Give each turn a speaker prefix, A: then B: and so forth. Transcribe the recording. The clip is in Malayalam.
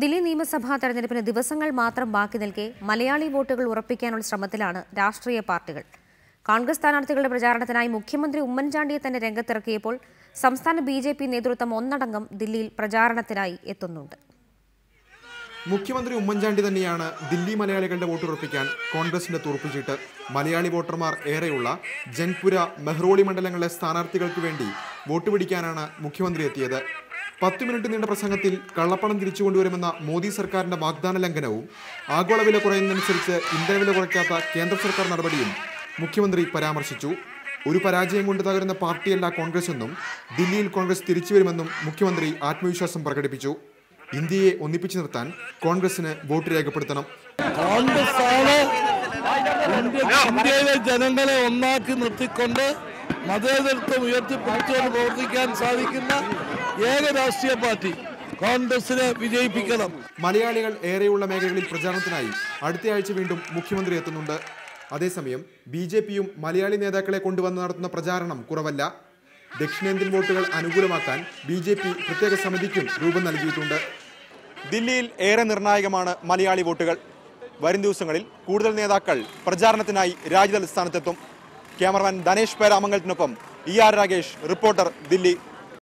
A: ദില്ലി നിയമസഭാ തെരഞ്ഞെടുപ്പിന് ദിവസങ്ങൾ മാത്രം ബാക്കി നിൽക്കെ മലയാളി വോട്ടുകൾ ഉറപ്പിക്കാനുള്ള ശ്രമത്തിലാണ് രാഷ്ട്രീയ പാർട്ടികൾ. കോൺഗ്രസ് സ്ഥാനാർത്ഥികളുടെ പ്രചാരണത്തിനായി മുഖ്യമന്ത്രി ഉമ്മൻചാണ്ടിയെ തന്നെ രംഗത്തിറക്കിയപ്പോൾ സംസ്ഥാന ബി ജെ പി നേതൃത്വം ഒന്നടങ്കം ദില്ലിയിൽ പ്രചാരണത്തിനായി എത്തുന്നുണ്ട്.
B: മുഖ്യമന്ത്രി ഉമ്മൻചാണ്ടി തന്നെയാണ് ദില്ലി മലയാളികളുടെ വോട്ടുറപ്പിക്കാൻ കോൺഗ്രസിന്റെ തുറപ്പിച്ചിട്ട് മലയാളി വോട്ടർമാർ ഏറെയുള്ള ജൻപുര മെഹ്റോളി മണ്ഡലങ്ങളിലെ സ്ഥാനാർത്ഥികൾക്ക് വേണ്ടി വോട്ട് പിടിക്കാനാണ് മുഖ്യമന്ത്രി എത്തിയത്. പത്ത് മിനിറ്റ് നീണ്ട പ്രസംഗത്തിൽ കള്ളപ്പണം തിരിച്ചു കൊണ്ടുവരുമെന്ന മോദി സർക്കാരിന്റെ വാഗ്ദാന ലംഘനവും ആഗോള വില കുറയുന്നതനുസരിച്ച് ഇന്ധനവില കുറയ്ക്കാത്ത കേന്ദ്ര സർക്കാർ നടപടിയും മുഖ്യമന്ത്രി പരാമർശിച്ചു. ഒരു പരാജയം കൊണ്ട് തകരുന്ന പാർട്ടിയല്ല കോൺഗ്രസ് എന്നും ദില്ലിയിൽ കോൺഗ്രസ് തിരിച്ചുവരുമെന്നും മുഖ്യമന്ത്രി ആത്മവിശ്വാസം പ്രകടിപ്പിച്ചു. ഇന്ത്യയെ ഒന്നിപ്പിച്ചു നിർത്താൻ കോൺഗ്രസിന് വോട്ട് രേഖപ്പെടുത്തണം.
C: ഇന്ത്യയിലെ ജനങ്ങളെ ഒന്നാക്കി നിർത്തിക്കൊണ്ട് മതേതരത്വം ഉയർത്തിപ്പിടിച്ചുകൊണ്ട് പ്രവർത്തിക്കാൻ സാധിക്കുന്ന ഏക രാഷ്ട്രീയ പാർട്ടി കോൺഗ്രസിനെ വിജയിപ്പിക്കണം.
B: മലയാളികൾ ഏറെയുള്ള മേഖലകളിൽ പ്രചാരണത്തിനായി അടുത്തയാഴ്ച വീണ്ടും മുഖ്യമന്ത്രി എത്തുന്നുണ്ട്. അതേസമയം ബി ജെ പിയും മലയാളി നേതാക്കളെ കൊണ്ടുവന്ന് നടത്തുന്ന പ്രചാരണം കുറവല്ല. ദക്ഷിണേന്ത്യൻ വോട്ടുകൾ അനുകൂലമാക്കാൻ ബി ജെ പി പ്രത്യേക സമിതിക്കും രൂപം നൽകിയിട്ടുണ്ട്. ദില്ലിയിൽ ഏറെ നിർണായകമാണ് മലയാളി വോട്ടുകൾ. വരും ദിവസങ്ങളിൽ കൂടുതൽ നേതാക്കൾ പ്രചാരണത്തിനായി രാജ്യതലസ്ഥാനത്തെത്തും cameraman Dhanesh പേരാമംഗലത്തിനൊപ്പം E R Rakesh reporter Delhi